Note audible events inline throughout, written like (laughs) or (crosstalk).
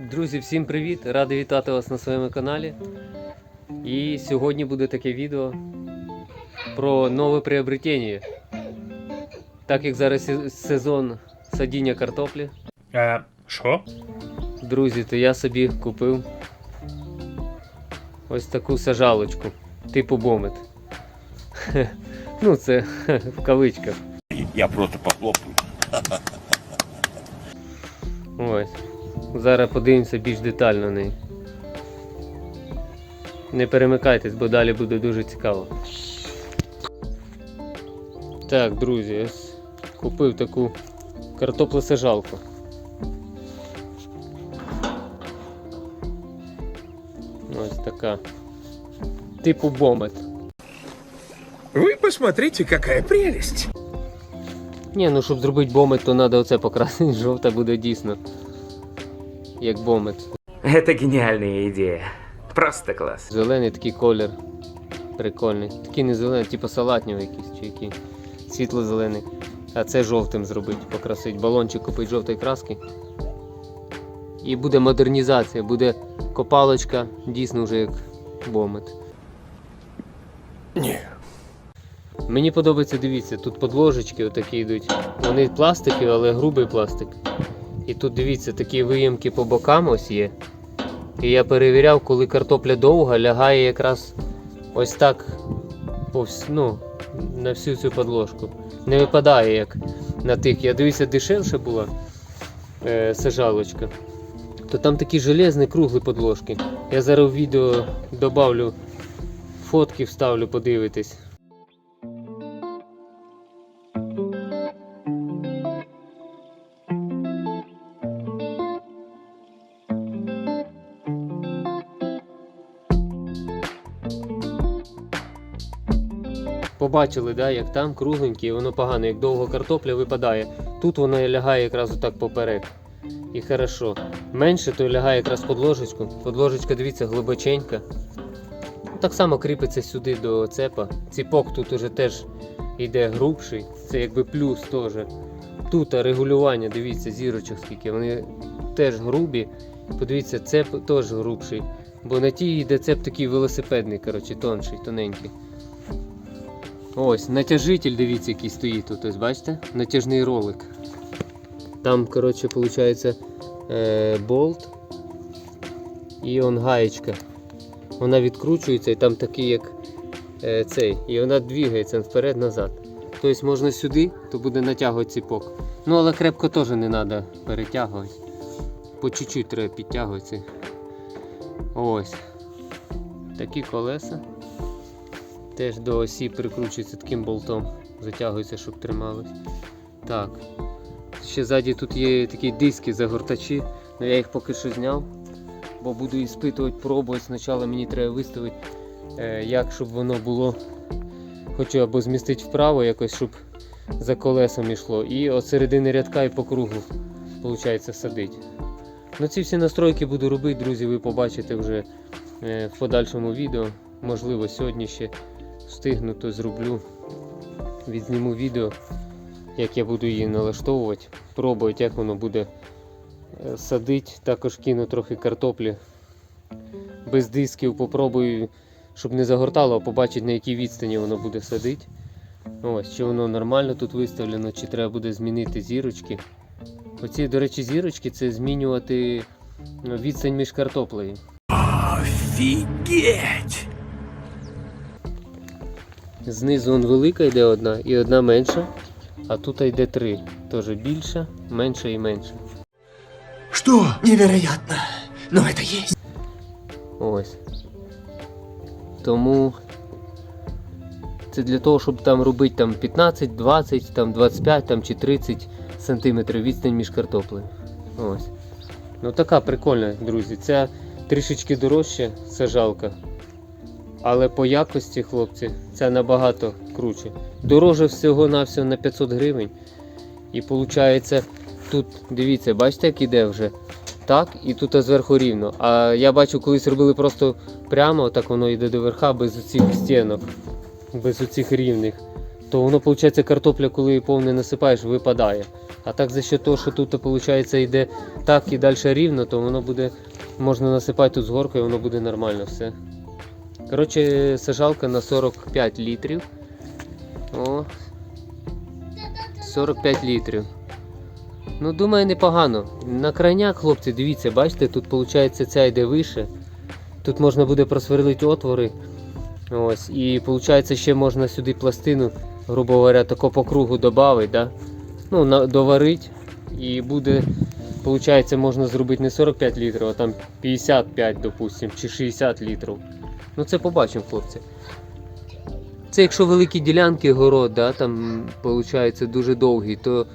Друзі, всім привіт! Радий вітати вас на своєму каналі. І сьогодні буде таке відео про нове приобретення. Так як зараз се- сезон садіння картоплі, Е, що? друзі, то я собі купив ось таку сажалочку, типу бомет. (laughs) Ну, це (laughs) в кавичках. Я просто похлопаю. Ось. Зараз подивимося більш детально на неї. Не перемикайтесь, бо далі буде дуже цікаво. Так, друзі, ось купив таку картоплесажалку. Ось така. Типу бомет. Вы посмотрите, какая прелесть! Ні, ну щоб зробити бомет, то треба оце покрасити. (laughs) Жовта буде дійсно. Як бомет. Это гениальная идея. Просто класс. Зелений такий колір. Прикольний. Такий не зелений, типу салатнів якийсь чи який. Світло-зелений. А це жовтим зробити, покрасити. Балончик купити жовтої краски. І буде модернізація, буде копалочка, дійсно вже як бомет. Ні. Мені подобається, дивіться, тут подложечки отакі йдуть. Вони пластикові, але грубий пластик. І тут дивіться, такі виємки по бокам ось є. І я перевіряв, коли картопля довга, лягає якраз ось так вс- ну, на всю цю подложку. Не випадає як на тих. Я дивився, дешевше була е, сажалочка. То там такі железні круглі подложки. Я зараз в відео добавлю фотки, вставлю, подивитись. Побачили, да, як там кругленькі, і воно погано, як довго картопля випадає. Тут воно лягає якраз отак поперек. І хорошо. Менше, то лягає якраз под ложечку. Подложечка, дивіться, глибоченька. Так само кріпиться сюди до цепа. Ціпок тут уже теж йде грубший. Це якби плюс теж. Тут регулювання, дивіться, зірочок скільки. Вони теж грубі. Подивіться, цеп теж грубший. Бо на тій йде цеп такий велосипедний, коротше, тонший, тоненький. Ось, натяжитель, дивіться, який стоїть тут. Ось бачите? Натяжний ролик. Там, коротше, виходить е, болт і он гаєчка. Вона відкручується і там такий, як е, цей. І вона двигається вперед-назад. Тобто можна сюди, то буде натягувати ціпок. Ну, але крепко теж не треба перетягувати. По чуть-чуть треба підтягувати. Ось. Такі колеса. Теж до осі прикручується таким болтом, затягується, щоб трималось. Так. Ще ззаді тут є такі диски загортачі, але я їх поки що зняв, бо буду іспитувати, пробувати. Спочатку мені треба виставити, е, як щоб воно було. Хочу або змістити вправо, якось, щоб за колесом йшло. І от середини рядка і по кругу виходить садить. Ну ці всі настройки буду робити, друзі, ви побачите вже е, в подальшому відео. Можливо, сьогодні ще встигну, то зроблю. Відзніму відео, як я буду її налаштовувати, пробувати, як воно буде е, садити. Також кину трохи картоплі. Без дисків попробую, щоб не загортало, а побачити на якій відстані воно буде садити. Ось, чи воно нормально тут виставлено, чи треба буде змінити зірочки. Оці, до речі, зірочки це змінювати ну, відстань між картоплею. Офигеть! Знизу он велика йде одна і одна менша, а тут йде три. Теж більша, менша і менша. Что? Невероятно! Но это есть! Ось. Тому це для того, щоб там робити там 15, 20, там 25 там, чи 30 сантиметрів відстань між картоплею. Ось. Ну така прикольна, друзі. Ця трішечки дорожча сажалка. Але по якості, хлопці, це набагато круче. Дороже всього-навсього на 500 гривень. І виходить, тут, дивіться, бачите, як іде вже так, і тут зверху рівно. А я бачу, колись робили просто прямо, так воно йде до верха без оцих стінок, без оцих рівних. То воно, виходить, картопля, коли повне насипаєш, випадає. А так за що того, що тут виходить йде так і далі рівно, то воно буде, можна насипати тут з горкою, воно буде нормально все. Коротше, сажалка на 45 літрів. О. 45 літрів. Ну, думаю, непогано. На крайняк, хлопці, дивіться, бачите, тут виходить ця йде вище. Тут можна буде просверлити отвори. Ось. І виходить, ще можна сюди пластину, грубо говоря, тако по кругу додати, да? ну, доварити. І буде, виходить, можна зробити не 45 літрів, а там 55, допустим, чи 60 літрів. Ну це побачимо, хлопці. Це якщо великі ділянки город, да, там виходить дуже довгий, то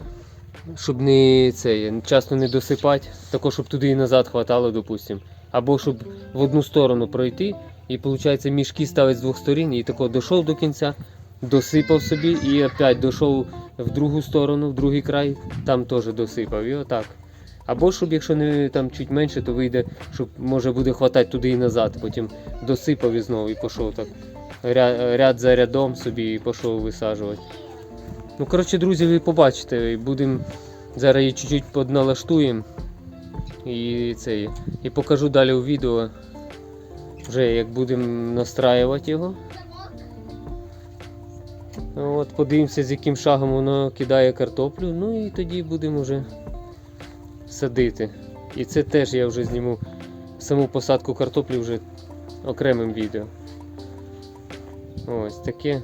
щоб не це, часто не досипати, також щоб туди і назад хватало, допустим. Або щоб в одну сторону пройти, і виходить мішки ставить з двох сторін, і тако дійшов до кінця, досипав собі і опять дійшов в другу сторону, в другий край, там теж досипав. І отак. Або щоб якщо не там чуть менше, то вийде, щоб може буде хватати туди і назад. Потім досипав і знову і пішов так. Ряд, ряд за рядом собі і пішов висаджувати. Ну, коротше, друзі, ви побачите, будемо зараз її чуть-чуть подналаштуємо. І це, і покажу далі у відео, вже як будемо настраювати його. От, подивимося, з яким шагом воно кидає картоплю, ну і тоді будемо вже садити. І це теж я вже зніму саму посадку картоплі вже окремим відео. Ось таке.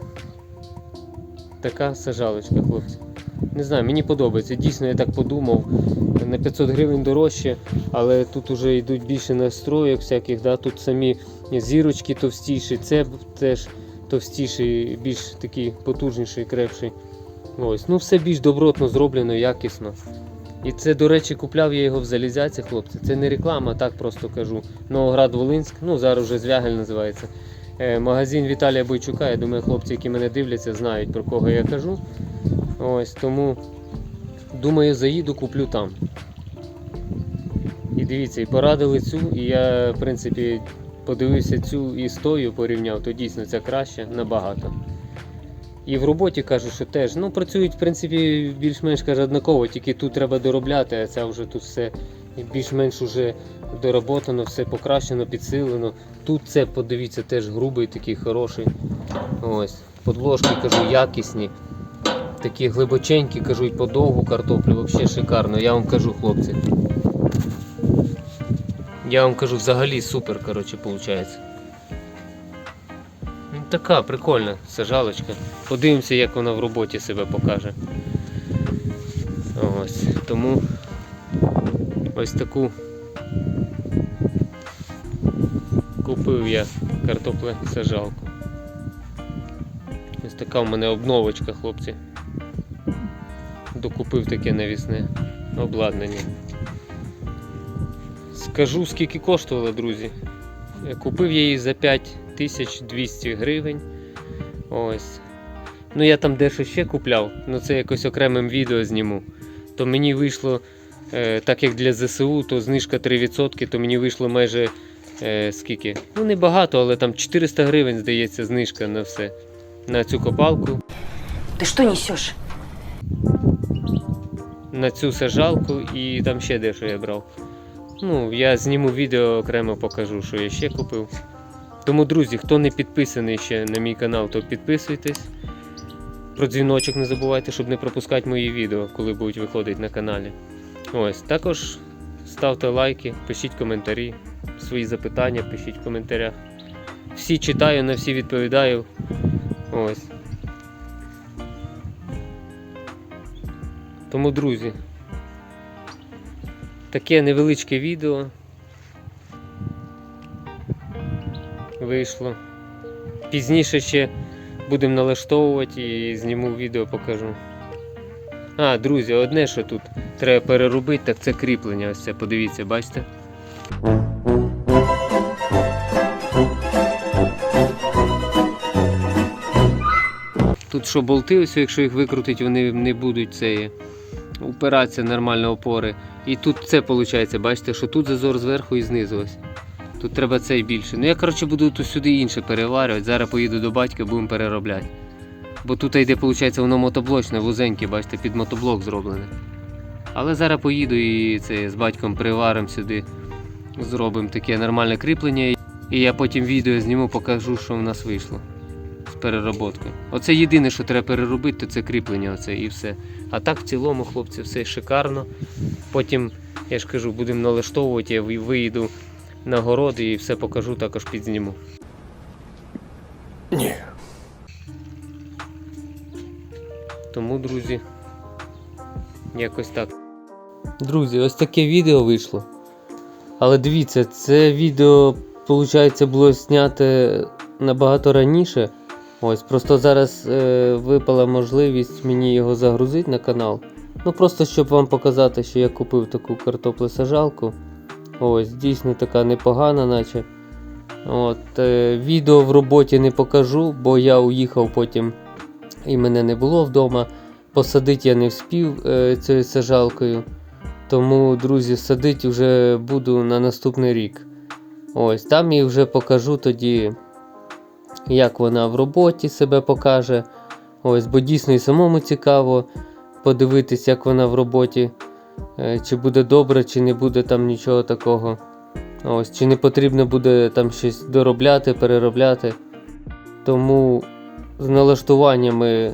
Така сажалочка, хлопці. Не знаю, мені подобається. Дійсно, я так подумав. На 500 гривень дорожче, але тут вже йдуть більше настроїк всяких, да? тут самі зірочки товстіші, це теж товстіший, більш такий потужніший, крепший. Ось. Ну все більш добротно зроблено, якісно. І це, до речі, купляв я його в залізяці, хлопці. Це не реклама, так просто кажу. Новоград Волинськ, ну зараз вже Звягель називається. Е, Магазин Віталія Бойчука. Я думаю, хлопці, які мене дивляться, знають про кого я кажу. Ось тому думаю, заїду, куплю там. І дивіться, і порадили цю, і я, в принципі, подивився цю і з тою порівняв, то дійсно ця краще набагато. І в роботі кажуть, що теж ну, працюють в принципі більш-менш каже, однаково, тільки тут треба доробляти, а це вже тут все більш-менш уже доработано, все покращено, підсилено. Тут це, подивіться, теж грубий, такий хороший. Ось. Подложки кажу, якісні. Такі глибоченькі, кажу, і подовгу картоплю, взагалі шикарно. Я вам кажу, хлопці. Я вам кажу, взагалі супер, коротше, виходить. Така прикольна сажалочка. Подивимося, як вона в роботі себе покаже. Ось. Тому ось таку купив я картопле сажалку. Ось така в мене обновочка, хлопці. Докупив таке навісне обладнання. Скажу скільки коштувала, друзі. Купив я її за 5200 гривень. Ось. Ну я там дещо ще купляв, ну це якось окремим відео зніму. То мені вийшло, е, так як для ЗСУ, то знижка 3%, то мені вийшло майже е, скільки? Ну не багато, але там 400 гривень, здається, знижка на все. На цю копалку, Ты что несешь? на цю сажалку і там ще дещо я брав. Ну, я зніму відео окремо покажу, що я ще купив. Тому, друзі, хто не підписаний ще на мій канал, то підписуйтесь. Про дзвіночок не забувайте, щоб не пропускати мої відео, коли будуть виходити на каналі. Ось, також ставте лайки, пишіть коментарі, свої запитання пишіть в коментарях. Всі читаю, на всі відповідаю. Ось. Тому, друзі, таке невеличке відео вийшло. Пізніше ще будемо налаштовувати і зніму відео покажу. А, друзі, одне, що тут треба переробити, так це кріплення. Ось це, подивіться, бачите? Тут що болти, ось, якщо їх викрутить, вони не будуть це упиратися нормально опори. І тут це виходить, бачите, що тут зазор зверху і знизу ось. Тут треба цей більше. Ну я коротше буду тут сюди інше переварювати. Зараз поїду до батька, будемо переробляти. Бо тут йде, виходить, воно мотоблочне, вузеньке, бачите, під мотоблок зроблене. Але зараз поїду і це з батьком приваримо сюди, зробимо таке нормальне кріплення. І я потім відео зніму, покажу, що в нас вийшло з перероботкою. Оце єдине, що треба переробити, то це кріплення, оце і все. А так в цілому, хлопці, все шикарно. Потім, я ж кажу, будемо налаштовувати, я ви- виїду на город і все покажу, також підзніму. Ні. Тому, друзі, якось так. Друзі, ось таке відео вийшло. Але дивіться, це відео, виходить, було зняте набагато раніше. Ось, просто зараз е, випала можливість мені його загрузити на канал. Ну просто щоб вам показати, що я купив таку картоплесажалку. Ось, дійсно така непогана, наче. От, е, відео в роботі не покажу, бо я уїхав потім і мене не було вдома. Посадити я не вспів е, цією сажалкою. Тому, друзі, садити вже буду на наступний рік. Ось там і вже покажу тоді, як вона в роботі себе покаже. Ось, бо дійсно і самому цікаво подивитись, як вона в роботі. Е, Чи буде добре, чи не буде там нічого такого. Ось, чи не потрібно буде там щось доробляти, переробляти. Тому з налаштуваннями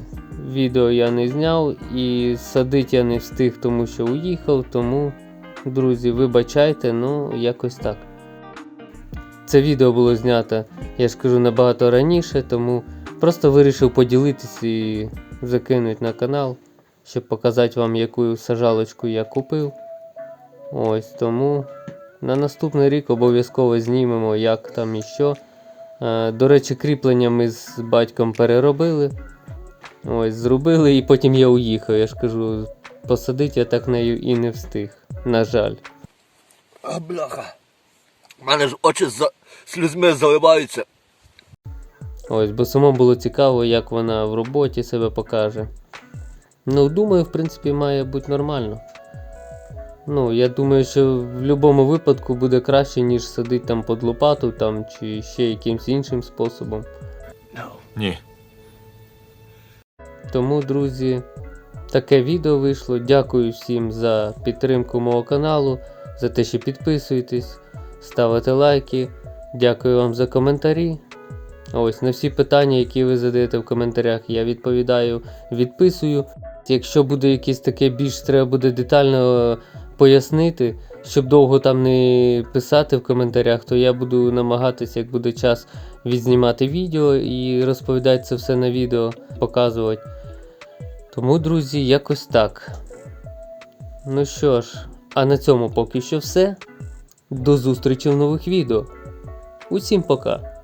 відео я не зняв і садити я не встиг, тому що уїхав. Тому, друзі, вибачайте, ну якось так. Це відео було знято, я ж кажу, набагато раніше, тому просто вирішив поділитись і закинути на канал, щоб показати вам, яку сажалочку я купив. Ось тому на наступний рік обов'язково знімемо, як там і що. Е, До речі, кріплення ми з батьком переробили. Ось, зробили, і потім я уїхав. Я ж кажу, посадити я так нею і не встиг. На жаль. А, бляха. У мене ж очі за... слізьми заливаються. Ось, бо самому було цікаво, як вона в роботі себе покаже. Ну, думаю, в принципі, має бути нормально. Ну, я думаю, що в будь-якому випадку буде краще, ніж садити там під лопату там, чи ще якимось іншим способом. Ні. Тому, друзі, таке відео вийшло. Дякую всім за підтримку мого каналу, за те, що підписуєтесь, ставите лайки. Дякую вам за коментарі. Ось на всі питання, які ви задаєте в коментарях, я відповідаю, відписую. Якщо буде якесь таке більш треба буде детально е, пояснити, щоб довго там не писати в коментарях, то я буду намагатися, як буде час, відзнімати відео і розповідати це все на відео, показувати. Тому, друзі, якось так. Ну що ж, а на цьому поки що все. До зустрічі в нових відео. Усім пока!